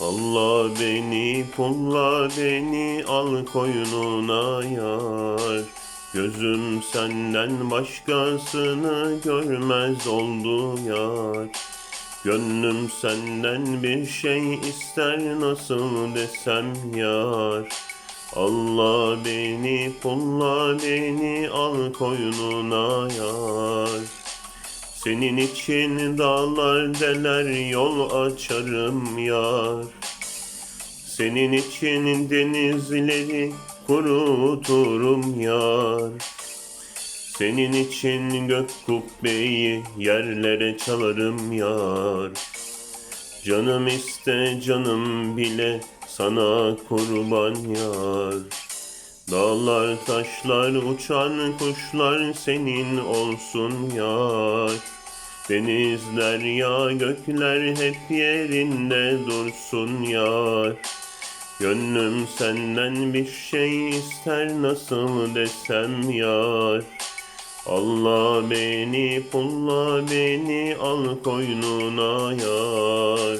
Allah beni, pulla beni, al koynuna yar. Gözüm senden başkasını görmez oldu yar. Gönlüm senden bir şey ister nasıl desem yar. Allah beni, pulla beni, al koynuna yar. Senin için dağlar deler yol açarım yar. Senin için denizleri kuruturum yar. Senin için gök kubbeyi yerlere çalarım yar. Canım iste canım bile sana kurban yar. Dağlar taşlar uçan kuşlar senin olsun yar. Denizler ya gökler hep yerinde dursun yar. Gönlüm senden bir şey ister nasıl desem yar. Allah beni pulla beni al koynuna yar.